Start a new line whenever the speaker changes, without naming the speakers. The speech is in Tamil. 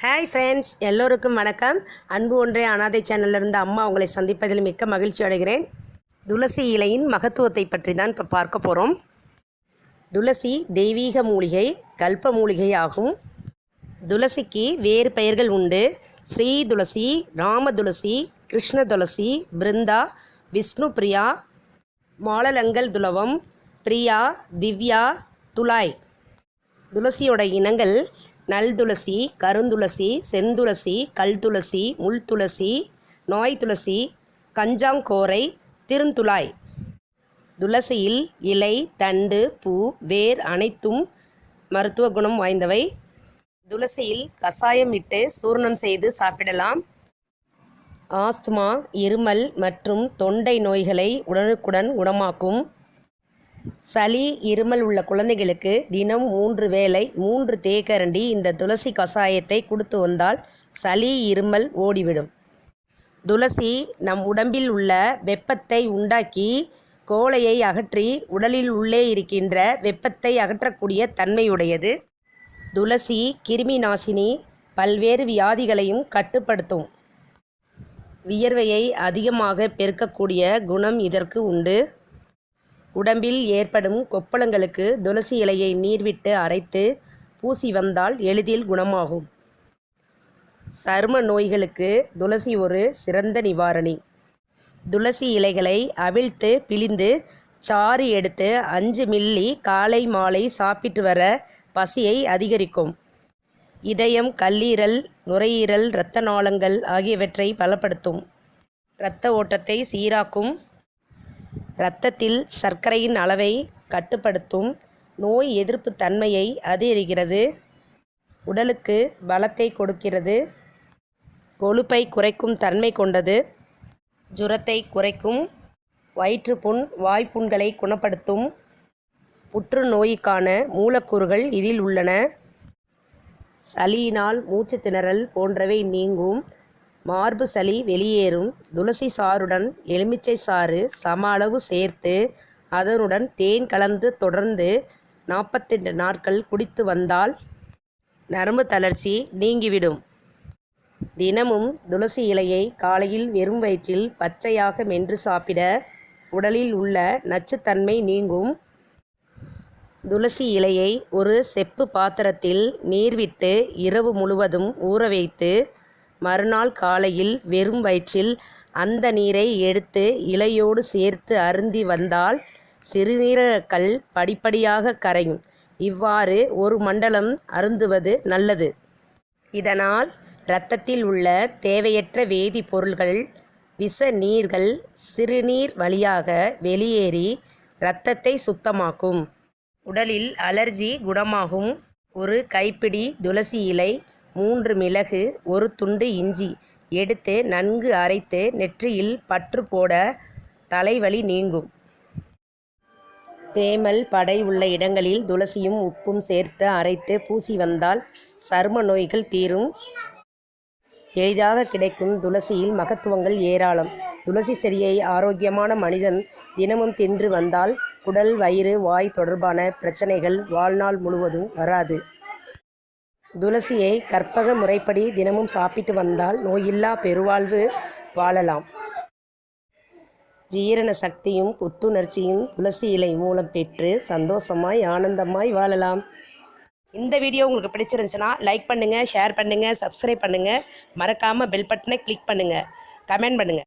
ஹாய் ஃப்ரெண்ட்ஸ் எல்லோருக்கும் வணக்கம். அன்பு ஒன்றே அனாதை சேனலிருந்து இருந்து அம்மா உங்களை சந்திப்பதில் மிக்க மகிழ்ச்சி அடைகிறேன். துளசி இலையின் மகத்துவத்தை பற்றி தான் இப்போ பார்க்க போகிறோம் துளசி தெய்வீக மூலிகை கல்ப மூலிகை ஆகும். துளசிக்கு வேறு பெயர்கள் உண்டு. ஸ்ரீ துளசி ராம துளசி கிருஷ்ண துளசி பிருந்தா விஷ்ணு பிரியா மாலலங்கல் துலவம் பிரியா திவ்யா துலாய். துளசியோட இனங்கள் நல் துளசி கருந்துளசி செந்துளசி கல் துளசி முள் துளசி நோய் துளசி கஞ்சாங்கோரை திருந்துளாய் துளசியில் இலை தண்டு பூ வேர் அனைத்தும் மருத்துவ குணம் வாய்ந்தவை. துளசியில் கசாயம் இட்டு சூர்ணம் செய்து சாப்பிடலாம். ஆஸ்துமா இருமல் மற்றும் தொண்டை நோய்களை உடனுக்குடன் குணமாக்கும். சளி இருமல் உள்ள குழந்தைகளுக்கு தினம் மூன்று வேளை மூன்று தேக்கரண்டி இந்த துளசி கசாயத்தை கொடுத்து வந்தால் சளி இருமல் ஓடிவிடும். துளசி நம் உடம்பில் உள்ள வெப்பத்தை உண்டாக்கி கோளையை அகற்றி உடலில் உள்ளே இருக்கின்ற வெப்பத்தை அகற்றக்கூடிய தன்மையுடையது. துளசி கிருமி நாசினி பல்வேறு வியாதிகளையும் கட்டுப்படுத்தும். வியர்வையை அதிகமாக பெருக்கக்கூடிய குணம் இதற்கு உண்டு. உடம்பில் ஏற்படும் கொப்பளங்களுக்கு துளசி இலையை நீர்விட்டு அரைத்து பூசி வந்தால் எளிதில் குணமாகும். சரும நோய்களுக்கு துளசி ஒரு சிறந்த நிவாரணி. துளசி இலைகளை அவிழ்த்து பிழிந்து சாறு எடுத்து அஞ்சு மில்லி காலை மாலை சாப்பிட்டு வர பசியை அதிகரிக்கும். இதயம் கல்லீரல் நுரையீரல் இரத்த நாளங்கள் ஆகியவற்றை பலப்படுத்தும். இரத்த ஓட்டத்தை சீராக்கும் இரத்தத்தில் சர்க்கரையின் அளவை கட்டுப்படுத்தும் நோய் எதிர்ப்பு தன்மையை அதிகரிக்கிறது. உடலுக்கு பலத்தை கொடுக்கிறது. கொழுப்பை குறைக்கும் தன்மை கொண்டது. ஜுரத்தை குறைக்கும். வயிற்றுப்புண் வாய்ப்புண்களை குணப்படுத்தும். புற்றுநோய்க்கான மூலக்கூறுகள் இதில் உள்ளன. சளியினால் மூச்சு திணறல் போன்றவை நீங்கும். மார்பு சளி வெளியேறும். துளசி சாறுடன் எலுமிச்சை சாறு சம அளவு சேர்த்து அதனுடன் தேன் கலந்து தொடர்ந்து நாற்பத்தெண்டு நாட்கள் குடித்து வந்தால் நரம்பு தளர்ச்சி நீங்கிவிடும். தினமும் துளசி இலையை காலையில் வெறும் வயிற்றில் பச்சையாக மென்று சாப்பிட உடலில் உள்ள நச்சுத்தன்மை நீங்கும். துளசி இலையை ஒரு செப்பு பாத்திரத்தில் நீர் விட்டு இரவு முழுவதும் ஊற வைத்து மறுநாள் காலையில் வெறும் வயிற்றில் அந்த நீரை எடுத்து இலையோடு சேர்த்து அருந்தி வந்தால் சிறுநீரகக்கல் படிப்படியாக கரையும். இவ்வாறு ஒரு மண்டலம் அருந்துவது நல்லது. இதனால் இரத்தத்தில் உள்ள தேவையற்ற வேதிப்பொருள்கள் விஷ நீர்கள் சிறுநீர் வழியாக வெளியேறி இரத்தத்தை சுத்தமாக்கும். உடலில் அலர்ஜி குணமாகும். ஒரு கைப்பிடி துளசி இலை மூன்று மிளகு ஒரு துண்டு இஞ்சி எடுத்து நன்கு அரைத்து நெற்றியில் பற்று போட தலைவலி நீங்கும். தேமல் படை உள்ள இடங்களில் துளசியும் உப்பும் சேர்த்து அரைத்து பூசி வந்தால் சரும நோய்கள் தீரும். எளிதாக கிடைக்கும் துளசியில் மகத்துவங்கள் ஏராளம். துளசி செடியை ஆரோக்கியமான மனிதன் தினமும் தின்று வந்தால் குடல் வயிறு வாய் தொடர்பான பிரச்சனைகள் வாழ்நாள் முழுவதும் வராது. துளசியை கற்பக முறைப்படி தினமும் சாப்பிட்டு வந்தால் நோயில்லா பெருவாழ்வு வாழலாம். ஜீரண சக்தியும் புத்துணர்ச்சியும் துளசி இலை மூலம் பெற்று சந்தோஷமாய் ஆனந்தமாய் வாழலாம். இந்த வீடியோ உங்களுக்கு பிடிச்சிருந்துச்சுன்னா லைக் பண்ணுங்கள் ஷேர் பண்ணுங்கள் சப்ஸ்கிரைப் பண்ணுங்கள் மறக்காமல் பெல் பட்டனை கிளிக் பண்ணுங்கள் கமெண்ட் பண்ணுங்கள்